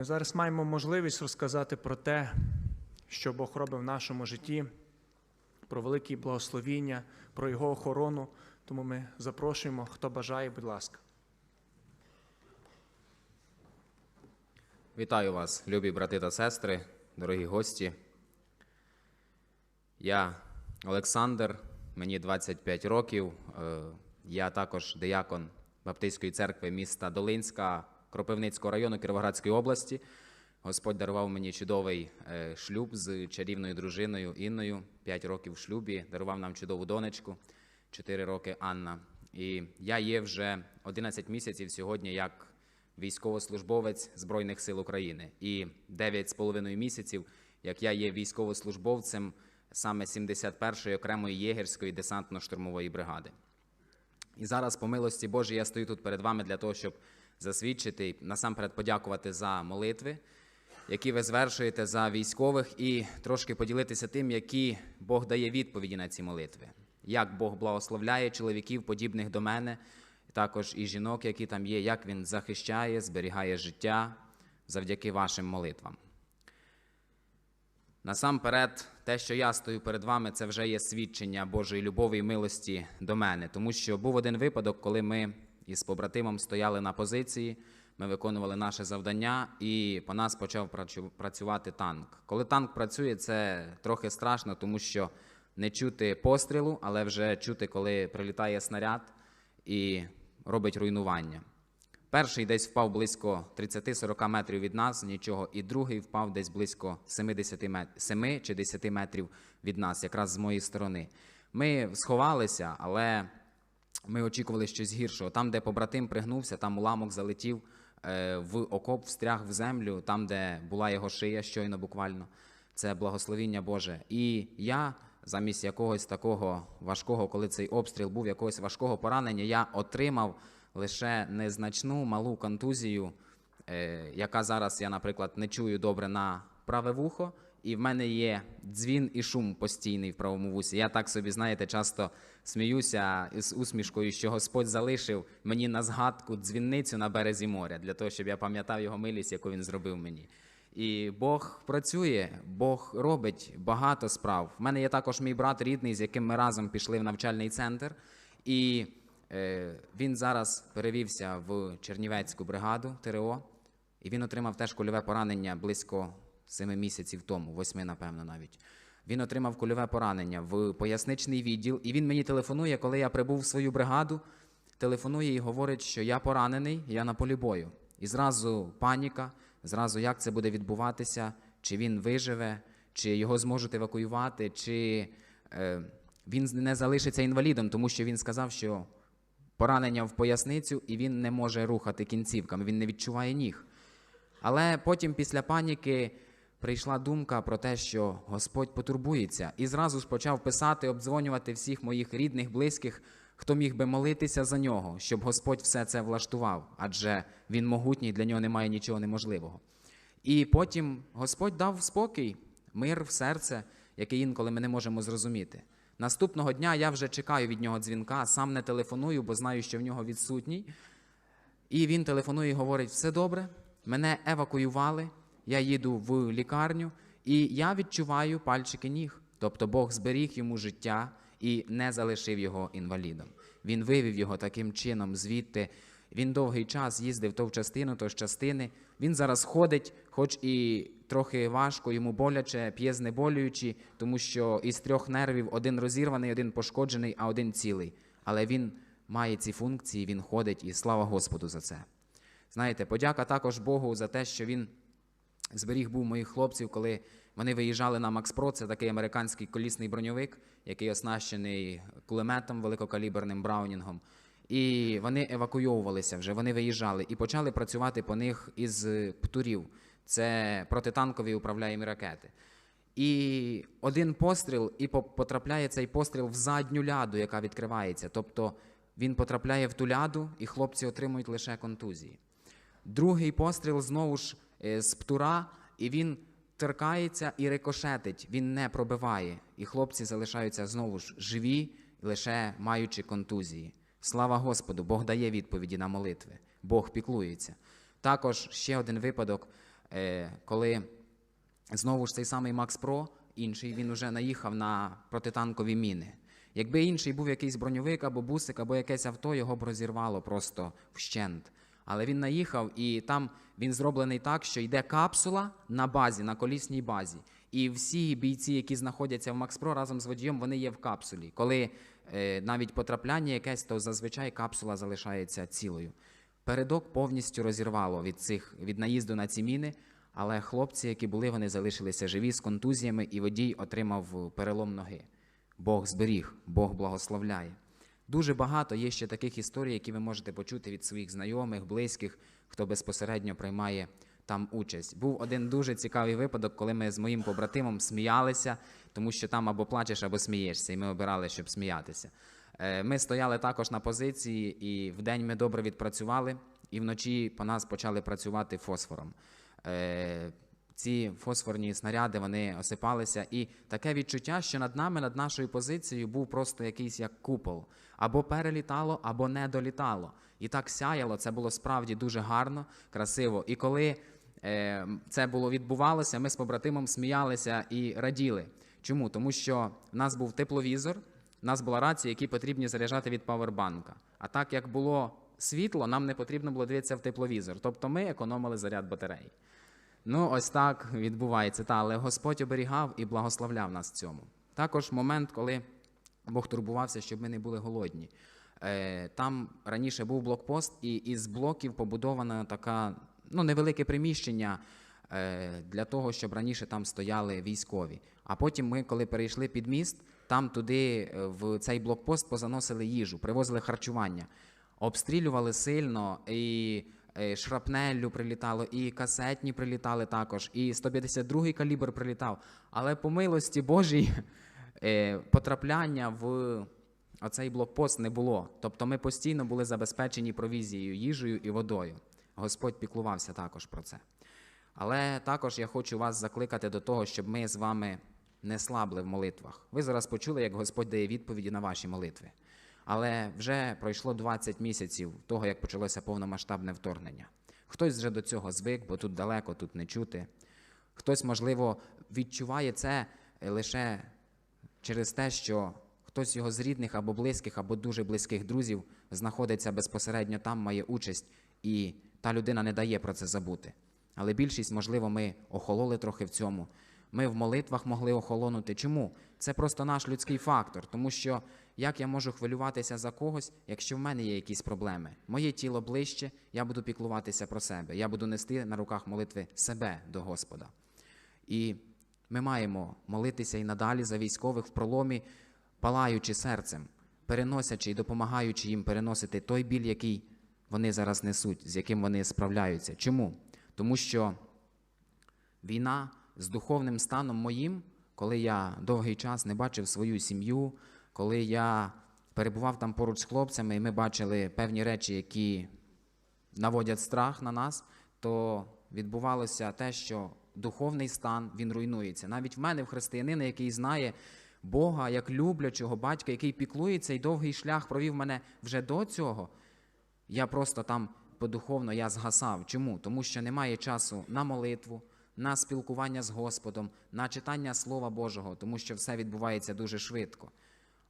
Ми зараз маємо можливість розказати про те, що Бог робить в нашому житті, про великі благословіння, про Його охорону. Тому ми запрошуємо, хто бажає, будь ласка. Вітаю вас, любі брати та сестри, дорогі гості. Я Олександр, мені 25 років. Е, Я також диякон Баптистської церкви міста Долинська Кропивницького району Кіровоградської області. Господь дарував мені чудовий е, шлюб з чарівною дружиною Інною. 5 років в шлюбі, дарував нам чудову донечку, 4 роки Анна. І я є вже 11 місяців сьогодні як військовослужбовець Збройних сил України і 9,5 місяців, як я є військовослужбовцем саме 71-ї окремої єгерської десантно-штурмової бригади. І зараз, по милості Божій, я стою тут перед вами для того, щоб засвідчити і насамперед подякувати за молитви, які ви звершуєте за військових, і трошки поділитися тим, які Бог дає відповіді на ці молитви, як Бог благословляє чоловіків, подібних до мене, також і жінок, які там є, як Він захищає, зберігає життя завдяки вашим молитвам. Насамперед, те, що я стою перед вами, це вже є свідчення Божої любові і милості до мене, тому що був один випадок, коли ми із побратимом стояли на позиції, ми виконували наше завдання, і по нас почав працювати танк. Коли танк працює, це трохи страшно, тому що не чути пострілу, але вже чути, коли прилітає снаряд і робить руйнування. Перший десь впав близько 30-40 метрів від нас, нічого, і другий впав десь близько 70 мет... 7 чи 10 метрів від нас, якраз з моєї сторони. Ми сховалися, але ми очікували щось гіршого. Там, де побратим пригнувся, там уламок залетів е, в окоп, встряг в землю, там, де була його шия, щойно буквально. Це благословіння Боже. І я замість якогось такого важкого, коли цей обстріл був якогось важкого поранення, я отримав лише незначну малу контузію, е, яка зараз я, наприклад, не чую добре на праве вухо, і в мене є дзвін і шум постійний в правому вусі. Я так собі, знаєте, часто сміюся з усмішкою, що Господь залишив мені на згадку дзвінницю на березі моря, для того, щоб я пам'ятав його милість, яку він зробив мені. І Бог працює, Бог робить багато справ. В мене є також мій брат рідний, з яким ми разом пішли в навчальний центр. І е, він зараз перевівся в Чернівецьку бригаду ТРО, і він отримав теж кульове поранення близько семи місяців тому, восьми, напевно, навіть. Він отримав кульове поранення в поясничний відділ, і він мені телефонує, коли я прибув в свою бригаду. Телефонує і говорить, що я поранений, я на полі бою. І зразу паніка, зразу як це буде відбуватися, чи він виживе, чи його зможуть евакуювати, чи е, він не залишиться інвалідом, тому що він сказав, що поранення в поясницю, і він не може рухати кінцівками, він не відчуває ніг. Але потім, після паніки, прийшла думка про те, що Господь потурбується, і зразу почав писати, обдзвонювати всіх моїх рідних, близьких, хто міг би молитися за нього, щоб Господь все це влаштував, адже він могутній, для нього немає нічого неможливого. І потім Господь дав спокій, мир в серце, який інколи ми не можемо зрозуміти. Наступного дня я вже чекаю від нього дзвінка, сам не телефоную, бо знаю, що в нього відсутній. І він телефонує і говорить: все добре, мене евакуювали, я їду в лікарню, і я відчуваю пальчики ніг. Тобто Бог зберіг йому життя і не залишив його інвалідом. Він вивів його таким чином звідти. Він довгий час їздив то в частину, то з частини. Він зараз ходить, хоч і трохи важко, йому боляче, п'є знеболюючі, тому що із трьох нервів один розірваний, один пошкоджений, а один цілий. Але він має ці функції, він ходить, і слава Господу за це. Знаєте, подяка також Богу за те, що він зберіг був моїх хлопців, коли вони виїжджали на Макс Про, це такий американський колісний броньовик, який оснащений кулеметом великокаліберним браунінгом. І вони евакуйовувалися вже, вони виїжджали і почали працювати по них із птурів. Це протитанкові управляємі ракети. І один постріл, і по- потрапляє цей постріл в задню ляду, яка відкривається. Тобто він потрапляє в ту ляду, і хлопці отримують лише контузії. Другий постріл знову ж з птура, і він торкається і рикошетить, він не пробиває. І хлопці залишаються знову ж живі, лише маючи контузії. Слава Господу, Бог дає відповіді на молитви, Бог піклується. Також ще один випадок. е, коли знову ж цей самий Макс Про, інший, він уже наїхав на протитанкові міни. Якби інший був якийсь броньовик або бусик, або якесь авто, його б розірвало просто вщент. Але він наїхав, і там він зроблений так, що йде капсула на базі, на колісній базі. І всі бійці, які знаходяться в Макспро разом з водієм, вони є в капсулі. Коли е, навіть потрапляння якесь, то зазвичай капсула залишається цілою. Передок повністю розірвало від цих від наїзду на ці міни, але хлопці, які були, вони залишилися живі з контузіями, і водій отримав перелом ноги. Бог зберіг, Бог благословляє. Дуже багато є ще таких історій, які ви можете почути від своїх знайомих, близьких, хто безпосередньо приймає там участь. Був один дуже цікавий випадок, коли ми з моїм побратимом сміялися, тому що там або плачеш, або смієшся, і ми обирали, щоб сміятися. Е, Ми стояли також на позиції, і вдень ми добре відпрацювали, і вночі по нас почали працювати фосфором. Ці фосфорні снаряди вони осипалися, і таке відчуття, що над нами, над нашою позицією, був просто якийсь як купол. Або перелітало, або не долітало. І так сяяло. Це було справді дуже гарно, красиво. І коли е, це було відбувалося, ми з побратимом сміялися і раділи. Чому? Тому що в нас був тепловізор, в нас була рація, які потрібні заряджати від павербанка. А так як було світло, нам не потрібно було дивитися в тепловізор. Тобто ми економили заряд батареї. Ну, ось так відбувається. Та, але Господь оберігав і благословляв нас в цьому. Також момент, коли Бог турбувався, щоб ми не були голодні. Е, там раніше був блокпост, і із блоків побудована така ну, невелике приміщення е, для того, щоб раніше там стояли військові. А потім ми, коли перейшли під міст, там туди е, в цей блокпост позаносили їжу, привозили харчування, обстрілювали сильно і шрапнеллю прилітало, і касетні прилітали також, і 152-й калібр прилітав. Але по милості Божій е, потрапляння в оцей блокпост не було. Тобто ми постійно були забезпечені провізією, їжею і водою. Господь піклувався також про це. Але також я хочу вас закликати до того, щоб ми з вами не слабли в молитвах. Ви зараз почули, як Господь дає відповіді на ваші молитви. Але вже пройшло 20 місяців того, як почалося повномасштабне вторгнення. Хтось вже до цього звик, бо тут далеко, тут не чути. Хтось, можливо, відчуває це е, лише через те, що хтось його з рідних або близьких, або дуже близьких друзів знаходиться безпосередньо там, має участь, і та людина не дає про це забути. Але більшість, можливо, ми охололи трохи в цьому. Ми в молитвах могли охолонути. Чому? Це просто наш людський фактор, тому що як я можу хвилюватися за когось, якщо в мене є якісь проблеми? Моє тіло ближче, я буду піклуватися про себе. Я буду нести на руках молитви себе до Господа. І ми маємо молитися і надалі за військових в проломі, палаючи серцем, переносячи і допомагаючи їм переносити той біль, який вони зараз несуть, з яким вони справляються. Чому? Тому що війна з духовним станом моїм, коли я довгий час не бачив свою сім'ю, коли я перебував там поруч з хлопцями, і ми бачили певні речі, які наводять страх на нас, то відбувалося те, що духовний стан він руйнується. Навіть в мене, в християнина, який знає Бога як люблячого батька, який піклується і довгий шлях провів мене вже до цього. Я просто там подуховно я згасав. Чому? Тому що немає часу на молитву, на спілкування з Господом, на читання Слова Божого, тому що все відбувається дуже швидко.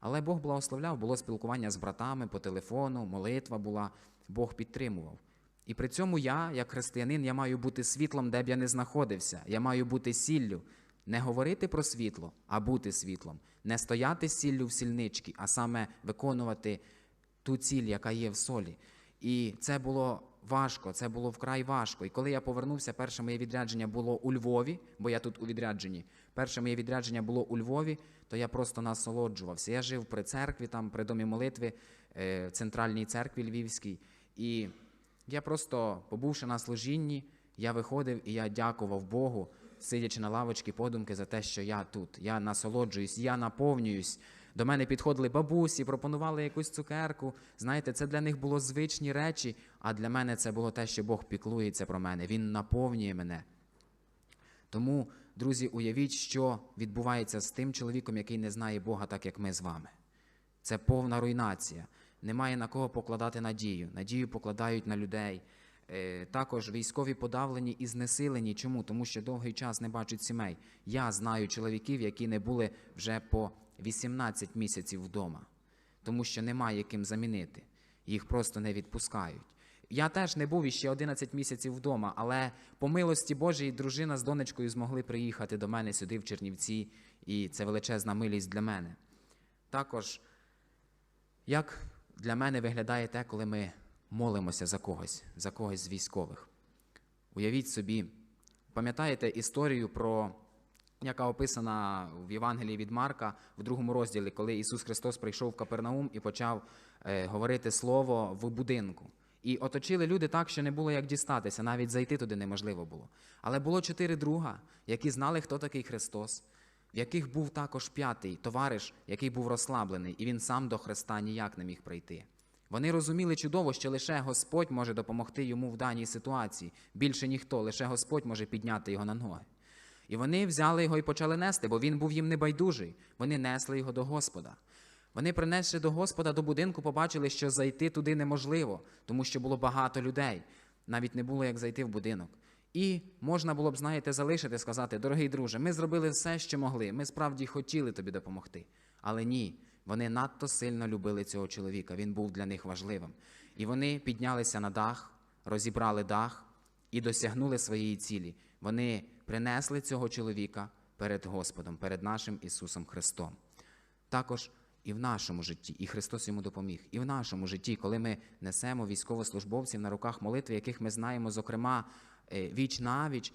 Але Бог благословляв, було спілкування з братами по телефону, молитва була, Бог підтримував. І при цьому я, як християнин, я маю бути світлом, де б я не знаходився. Я маю бути сіллю. Не говорити про світло, а бути світлом. Не стояти сіллю в сільничці, а саме виконувати ту ціль, яка є в солі. І це було важко, це було вкрай важко. І коли я повернувся, перше моє відрядження було у Львові, бо я тут у відрядженні. Перше моє відрядження було у Львові, то я просто насолоджувався. Я жив при церкві, там при домі молитви, е, в центральній церкві Львівській. І я просто, побувши на служінні, я виходив і я дякував Богу, сидячи на лавочці подумки за те, що я тут. Я насолоджуюсь, я наповнююсь. До мене підходили бабусі, пропонували якусь цукерку. Знаєте, це для них було звичні речі, а для мене це було те, що Бог піклується про мене. Він наповнює мене. Тому, друзі, уявіть, що відбувається з тим чоловіком, який не знає Бога так, як ми з вами. Це повна руйнація. Немає на кого покладати надію. Надію покладають на людей. Е, Також військові подавлені і знесилені. Чому? Тому що довгий час не бачать сімей. Я знаю чоловіків, які не були вже по 18 місяців вдома, тому що немає ким замінити. Їх просто не відпускають. Я теж не був іще 11 місяців вдома, але по милості Божій дружина з донечкою змогли приїхати до мене сюди, в Чернівці, і це величезна милість для мене. Також, як для мене виглядає те, коли ми молимося за когось, за когось з військових. Уявіть собі, пам'ятаєте історію про, яка описана в Євангелії від Марка в другому розділі, коли Ісус Христос прийшов в Капернаум і почав е, говорити слово в будинку. І оточили люди так, що не було як дістатися, навіть зайти туди неможливо було. Але було чотири друга, які знали, хто такий Христос, в яких був також п'ятий товариш, який був розслаблений, і він сам до Христа ніяк не міг прийти. Вони розуміли чудово, що лише Господь може допомогти йому в даній ситуації. Більше ніхто, лише Господь може підняти його на ноги. І вони взяли його і почали нести, бо він був їм небайдужий. Вони несли його до Господа. Вони, принесши до Господа до будинку, побачили, що зайти туди неможливо, тому що було багато людей. Навіть не було як зайти в будинок. І можна було б, знаєте, залишити, сказати, дорогий друже, ми зробили все, що могли. Ми справді хотіли тобі допомогти. Але ні, вони надто сильно любили цього чоловіка. Він був для них важливим. І вони піднялися на дах, розібрали дах і досягнули своєї цілі. Вони принесли цього чоловіка перед Господом, перед нашим Ісусом Христом. Також і в нашому житті, і Христос йому допоміг. І в нашому житті, коли ми несемо військовослужбовців на руках молитви, яких ми знаємо, зокрема, е, віч навіч,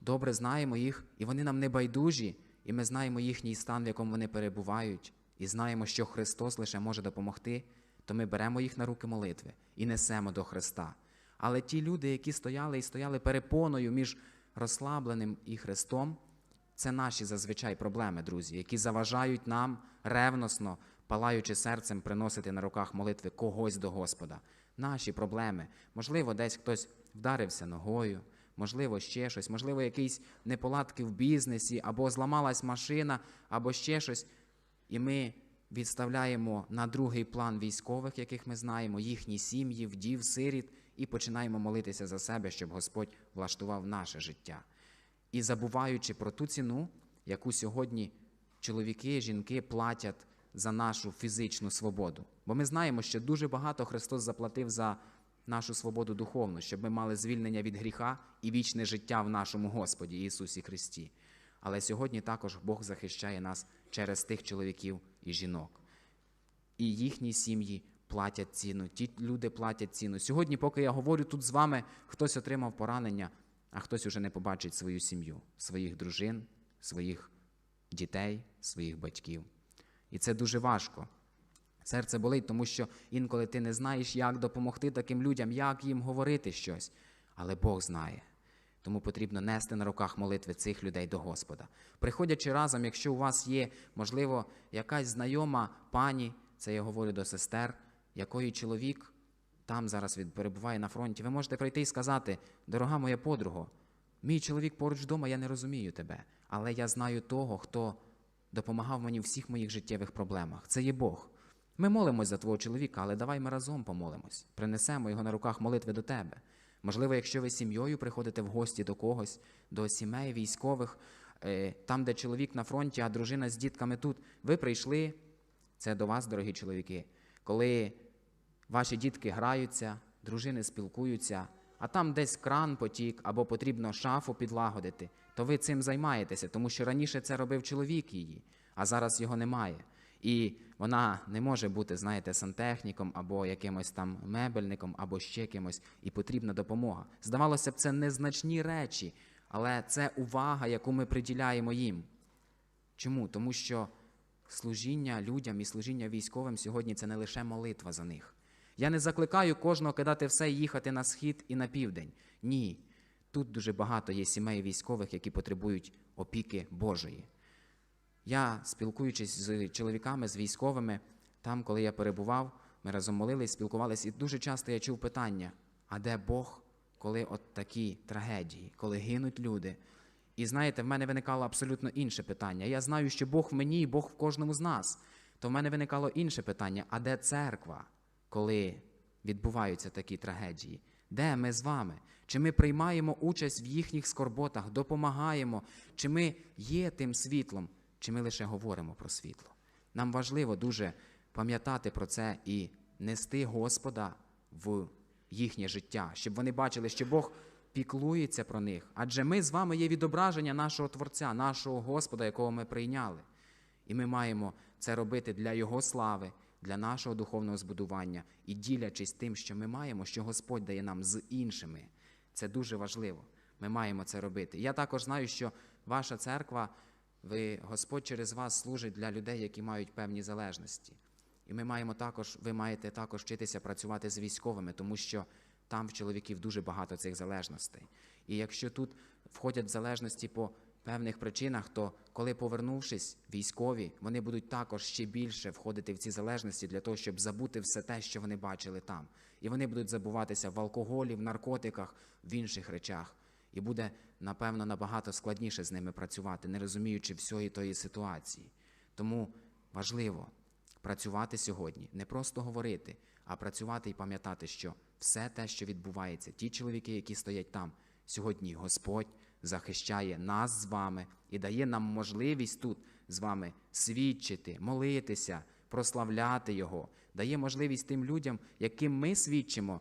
добре знаємо їх, і вони нам не байдужі, і ми знаємо їхній стан, в якому вони перебувають, і знаємо, що Христос лише може допомогти, то ми беремо їх на руки молитви і несемо до Христа. Але ті люди, які стояли і стояли перепоною між розслабленим і Христом, це наші зазвичай проблеми, друзі, які заважають нам ревносно, палаючи серцем, приносити на руках молитви когось до Господа. Наші проблеми. Можливо, десь хтось вдарився ногою, можливо, ще щось, можливо, якісь неполадки в бізнесі, або зламалась машина, або ще щось. І ми відставляємо на другий план військових, яких ми знаємо, їхні сім'ї, вдів, сиріт, і починаємо молитися за себе, щоб Господь влаштував наше життя. І забуваючи про ту ціну, яку сьогодні чоловіки, жінки платять за нашу фізичну свободу. Бо ми знаємо, що дуже багато Христос заплатив за нашу свободу духовну, щоб ми мали звільнення від гріха і вічне життя в нашому Господі Ісусі Христі. Але сьогодні також Бог захищає нас через тих чоловіків і жінок. І їхні сім'ї платять ціну, ті люди платять ціну. Сьогодні, поки я говорю тут з вами, хтось отримав поранення, а хтось уже не побачить свою сім'ю, своїх дружин, своїх дітей, своїх батьків. І це дуже важко. Серце болить, тому що інколи ти не знаєш, як допомогти таким людям, як їм говорити щось. Але Бог знає. Тому потрібно нести на руках молитви цих людей до Господа. Приходячи разом, якщо у вас є, можливо, якась знайома пані, це я говорю до сестер, якої чоловік там зараз перебуває на фронті, ви можете прийти і сказати: дорога моя подруго, мій чоловік поруч вдома, я не розумію тебе, але я знаю того, хто допомагав мені в всіх моїх життєвих проблемах. Це є Бог. Ми молимось за твого чоловіка, але давай ми разом помолимось, принесемо його на руках молитви до тебе. Можливо, якщо ви сім'єю приходите в гості до когось, до сімей військових, е, там, де чоловік на фронті, а дружина з дітками тут, ви прийшли, це до вас, дорогі чоловіки, коли ваші дітки граються, дружини спілкуються, а там десь кран потік або потрібно шафу підлагодити, то ви цим займаєтеся, тому що раніше це робив чоловік її, а зараз його немає. І вона не може бути, знаєте, сантехніком або якимось там мебельником, або ще кимось, і потрібна допомога. Здавалося б, це незначні речі, але це увага, яку ми приділяємо їм. Чому? Тому що служіння людям і служіння військовим сьогодні це не лише молитва за них. Я не закликаю кожного кидати все і їхати на схід і на південь. Ні. Тут дуже багато є сімей військових, які потребують опіки Божої. Я, спілкуючись з чоловіками, з військовими, там, коли я перебував, ми разом молились, спілкувалися, і дуже часто я чув питання: а де Бог, коли от такі трагедії, коли гинуть люди? І знаєте, в мене виникало абсолютно інше питання. Я знаю, що Бог в мені і Бог в кожному з нас. То в мене виникало інше питання: а де церква, коли відбуваються такі трагедії? Де ми з вами? Чи ми приймаємо участь в їхніх скорботах, допомагаємо, чи ми є тим світлом, чи ми лише говоримо про світло? Нам важливо дуже пам'ятати про це і нести Господа в їхнє життя, щоб вони бачили, що Бог піклується про них. Адже ми з вами є відображення нашого Творця, нашого Господа, якого ми прийняли. І ми маємо це робити для Його слави, для нашого духовного збудування і ділячись тим, що ми маємо, що Господь дає нам з іншими. Це дуже важливо. Ми маємо це робити. Я також знаю, що ваша церква, ви, Господь через вас служить для людей, які мають певні залежності. І ми маємо також, ви маєте також вчитися працювати з військовими, тому що там в чоловіків дуже багато цих залежностей. І якщо тут входять залежності по певних причинах, то коли повернувшись, військові, вони будуть також ще більше входити в ці залежності для того, щоб забути все те, що вони бачили там. І вони будуть забуватися в алкоголі, в наркотиках, в інших речах. І буде, напевно, набагато складніше з ними працювати, не розуміючи всієї тої ситуації. Тому важливо працювати сьогодні, не просто говорити, а працювати і пам'ятати, що все те, що відбувається, ті чоловіки, які стоять там, сьогодні Господь захищає нас з вами і дає нам можливість тут з вами свідчити, молитися, прославляти Його, дає можливість тим людям, яким ми свідчимо,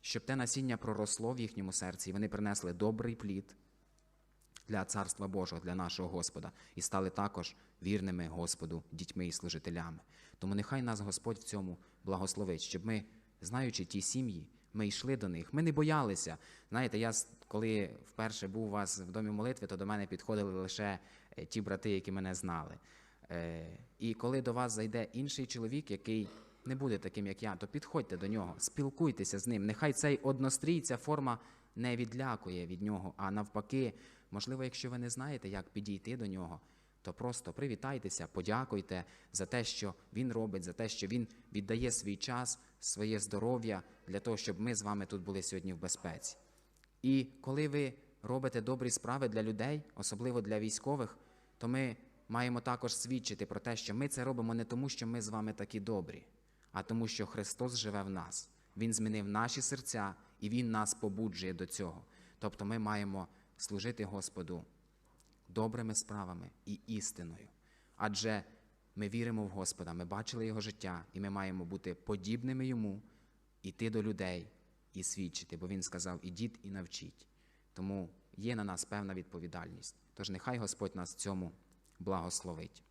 щоб те насіння проросло в їхньому серці, і вони принесли добрий плід для Царства Божого, для нашого Господа, і стали також вірними Господу, дітьми і служителями. Тому нехай нас Господь в цьому благословить, щоб ми, знаючи ті сім'ї, ми йшли до них. Ми не боялися. Знаєте, я коли вперше був у вас в домі молитви, то до мене підходили лише е, ті брати, які мене знали. Е, І коли до вас зайде інший чоловік, який не буде таким, як я, то підходьте до нього, спілкуйтеся з ним. Нехай цей однострій, ця форма не відлякує від нього, а навпаки, можливо, якщо ви не знаєте, як підійти до нього, то просто привітайтеся, подякуйте за те, що він робить, за те, що він віддає свій час, своє здоров'я для того, щоб ми з вами тут були сьогодні в безпеці. І коли ви робите добрі справи для людей, особливо для військових, то ми маємо також свідчити про те, що ми це робимо не тому, що ми з вами такі добрі, а тому, що Христос живе в нас. Він змінив наші серця і Він нас побуджує до цього. Тобто ми маємо служити Господу добрими справами і істиною. Адже ми віримо в Господа, ми бачили Його життя, і ми маємо бути подібними йому, іти до людей і свідчити, бо Він сказав: ідіть і навчіть. Тому є на нас певна відповідальність. Тож нехай Господь нас цьому благословить.